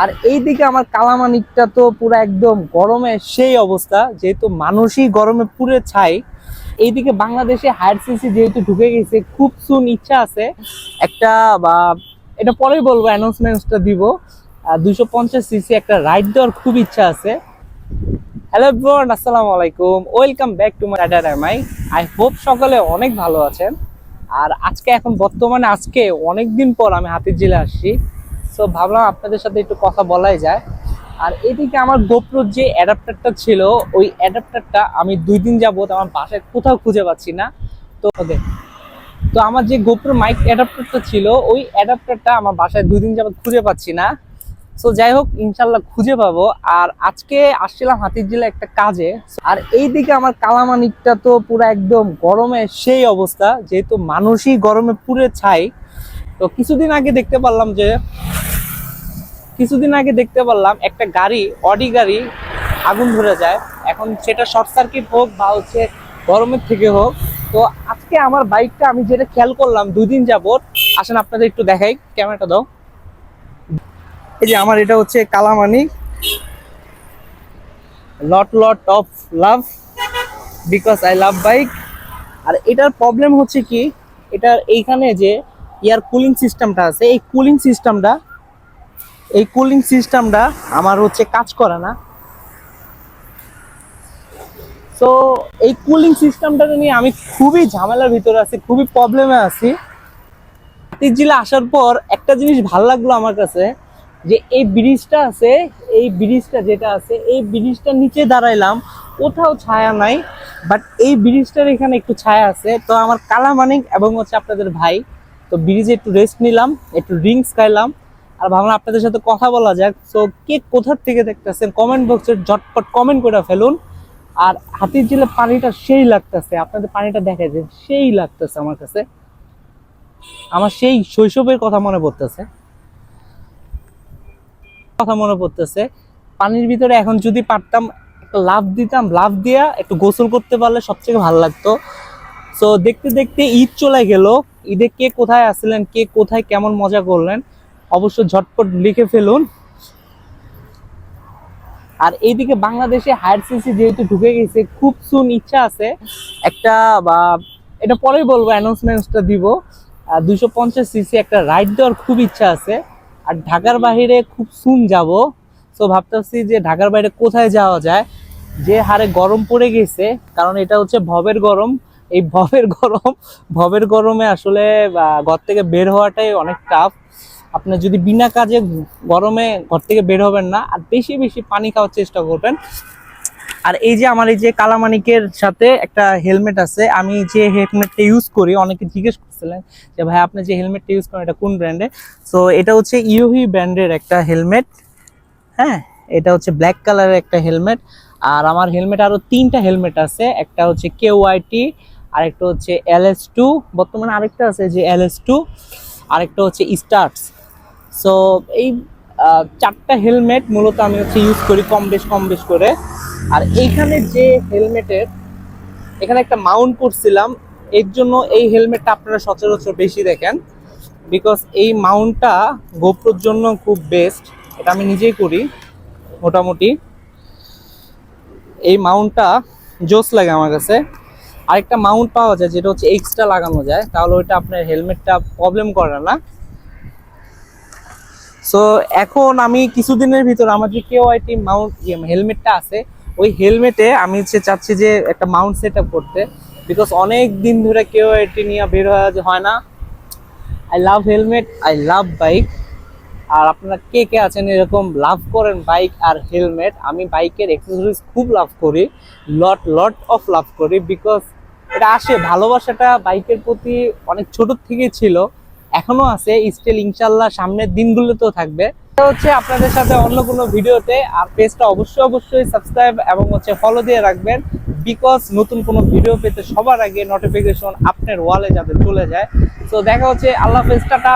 আর এইদিকে আমার কালামানিকটা তো পুরো একদম গরমে সেই অবস্থা, যেহেতু মানুষই গরমে পুরে ছাই। এইদিকে বাংলাদেশে হায়ার সিসি যেহেতু ঢুকে গেছে, খুব সুন ইচ্ছা আছে একটা বা এটা পরেই বলব অ্যানাউন্সমেন্টটা দিব। দুশো পঞ্চাশ সিসি একটা রাইড দেওয়ার খুব ইচ্ছা আছে। হ্যালো এভরিওয়ান আসসালামু আলাইকুম। Welcome back to my rider MI I hope সকলে অনেক ভালো আছেন। আর আজকে এখন বর্তমানে, আজকে অনেক দিন পর আমি হাতির জেলে আসছি। সো ভাবলাম আপনাদের সাথে একটু কথা বলাই যায়। আর এদিকে আমার গোপ্রোর যে অ্যাডাপ্টারটা ছিল, ওই অ্যাডাপ্টারটা আমি দুই দিন যাবত আমার বাসায় কোথাও খুঁজে পাচ্ছি না। তো ওকে তো আমার যে গোপ্রো মাইক অ্যাডাপ্টারটা ছিল, ওই অ্যাডাপ্টারটা আমার বাসায় দুই দিন যাবত খুঁজে পাচ্ছি না। সো যাই হোক ইনশাল্লাহ খুঁজে পাবো। আর আজকে আসছিলাম হাতির জেলা একটা কাজে। আর এইদিকে আমার কালামানিকটা তো পুরো একদম গরমে সেই অবস্থা, যেহেতু মানুষই গরমে পুরে ছাই। তো কিছুদিন আগে দেখতে পারলাম যে, কিছুদিন আগে দেখতে পারলাম একটা গাড়ি, অডি গাড়ি আগুন ধরে যায়। এখন সেটা শর্ট সার্কিট হোক বা হচ্ছে গরমের থেকে হোক। তো আজকে আমার বাইকটা আমি যেটা খেয়াল করলাম দুই দিন যাবত আসেন আপনাদের একটু দেখাই, ক্যামেরাটা দাও। এই যে আমার এটা হচ্ছে কালামানি lot lot of love because I love bike আর এটার প্রবলেম হচ্ছে কি, এটার এইখানে যে এয়ার কুলিং সিস্টেমটা আছে। এই কুলিং সিস্টেমটা এই কুলিং সিস্টেমটা আমার হচ্ছে কাজ করে না। তো এই কুলিং সিস্টেমটা নিয়ে আমি খুবই ঝামেলার ভিতরে আছি, খুবই প্রবলেমে আছি। জেলা আসার পর একটা জিনিস ভালো লাগল আমার কাছে, যে এই ব্রিজটা আছে, এই ব্রিজটা যেটা আছে, এই ব্রিজটার নিচে দাঁড়াইলাম, কোথাও ছায়া নাই বাট এই ব্রিজটার এখানে একটু ছায়া আছে। তো আমার কালামানিক এবং হচ্ছে আপনাদের ভাই তো ব্রিজে একটু রেস্ট নিলাম, একটু ড্রিঙ্কস খাইলাম, আর ভাবলাম আপনাদের সাথে কথা বলা যাক। তো কে কোথার থেকে দেখতেছেন? কমেন্ট বক্সে ঝটপট কমেন্ট করে ফেলুন। আর হাতির জেলে পানিটা সেই লাগতেছে, আপনাদের পানিটা দেখা যায় সেই লাগতেছে আমার কাছে। আমার সেই শৈশবের কথা মনে পড়তেছে। কথা মনে পড়তেছে, পানির ভিতরে এখন যদি পারতাম, একটা লাভ দিতাম লাভ দিয়া একটু গোসল করতে পারলে সবথেকে ভালো লাগতো। সো দেখতে দেখতে ঈদ চলে গেল। ঈদে কে কোথায় আসলেন, কে কোথায় কেমন মজা করলেন অবশ্য ঝটপট লিখে ফেলুন। আর এইদিকে বাংলাদেশে হায়ার সিসি যেহেতু ঢুকে গেছে, খুব সুন ইচ্ছা আছে একটা, বা এটা পরেই বলব অ্যানাউন্সমেন্টটা দিব। দুশো পঞ্চাশ সিসি একটা রাইড দেওয়ার খুব ইচ্ছা আছে। আর ঢাকার বাইরে খুব সুন যাব। সো ভাবতেছি যে ঢাকার বাইরে কোথায় যাওয়া যায়? যে হারে গরম পড়ে গেছে, কারণ এটা হচ্ছে ভবের গরম। এই ভবের গরম, ভবের গরমে আসলে ঘর থেকে বের হওয়াটাই অনেক টাফ আপনি যদি বিনা কাজে গরমে ঘর থেকে বের হবেন না, আর বেশি বেশি পানি খাওয়ার চেষ্টা করবেন। আর এই যে আমার এই যে কালামানিকের সাথে একটা হেলমেট আছে, আমি যে হেলমেটটা ইউজ করি, অনেকে জিজ্ঞেস করছিলেন যে, ভাই, আপনি যে হেলমেটটা ইউজ করেন, এটা কোন ব্র্যান্ডে সো এটা হচ্ছে ইউহি ব্র্যান্ডের একটা হেলমেট। হ্যাঁ এটা হচ্ছে ব্ল্যাক কালারের একটা হেলমেট। আর আমার হেলমেট আরও তিনটা হেলমেট আছে, একটা হচ্ছে কে ওয়াইটি আরেকটা হচ্ছে এল এস টু বর্তমানে আরেকটা আছে যে এল এস টু আরেকটা হচ্ছে স্টার্টস সো এই চারটা হেলমেট মূলত আমি হচ্ছে ইউজ করি কম বেশ কম বেশ করে। আর এইখানে যে হেলমেটের এখানে একটা মাউন্ট করছিলাম। এর জন্য এই হেলমেটটা আপনারা সচরাচর বেশি দেখেন। বিকজ এই মাউন্টটা গোপ্রোর জন্য খুব বেস্ট এটা আমি নিজেই করি, মোটামুটি। এই মাউন্টটা জোস লাগে আমার কাছে। আরেকটা মাউন্ট পাওয়া যায় যেটা হচ্ছে এক্সট্রা লাগানো যায়। তাহলে ওইটা আপনার হেলমেটটা প্রবলেম করে না। সো এখন আমি কিছুদিনের ভিতর আমার যে কেউ আইটি মাউন্ট হেলমেটটা আছে, ওই হেলমেটে আমি হচ্ছে চাচ্ছি যে একটা মাউন্ট সেট করতে। বিকজ অনেক দিন ধরে কেউ আইটি নিয়ে বের হয় না। I love helmet I love bike আর আপনারা কে কে আছেন এরকম লাভ করেন বাইক আর হেলমেট আমি বাইকের এক্সেসরিজ খুব লাভ করি। লট লট অফ লাভ করি। বিকজ এটা আসে, ভালোবাসাটা বাইকের প্রতি অনেক ছোট থেকেই ছিল, এখনও আছে স্টিল ইনশাল্লাহ সামনের দিনগুলোতেও থাকবে। হচ্ছে আপনাদের সাথে অন্য কোনো ভিডিওতে, আর পেজটা অবশ্যই অবশ্যই সাবস্ক্রাইব এবং হচ্ছে ফলো দিয়ে রাখবেন বিকজ নতুন কোনো ভিডিও পেতে সবার আগে নোটিফিকেশন আপনার ওয়ালে যাতে চলে যায়। তো দেখা হচ্ছে, আল্লাহ হাফেজ, টাটা।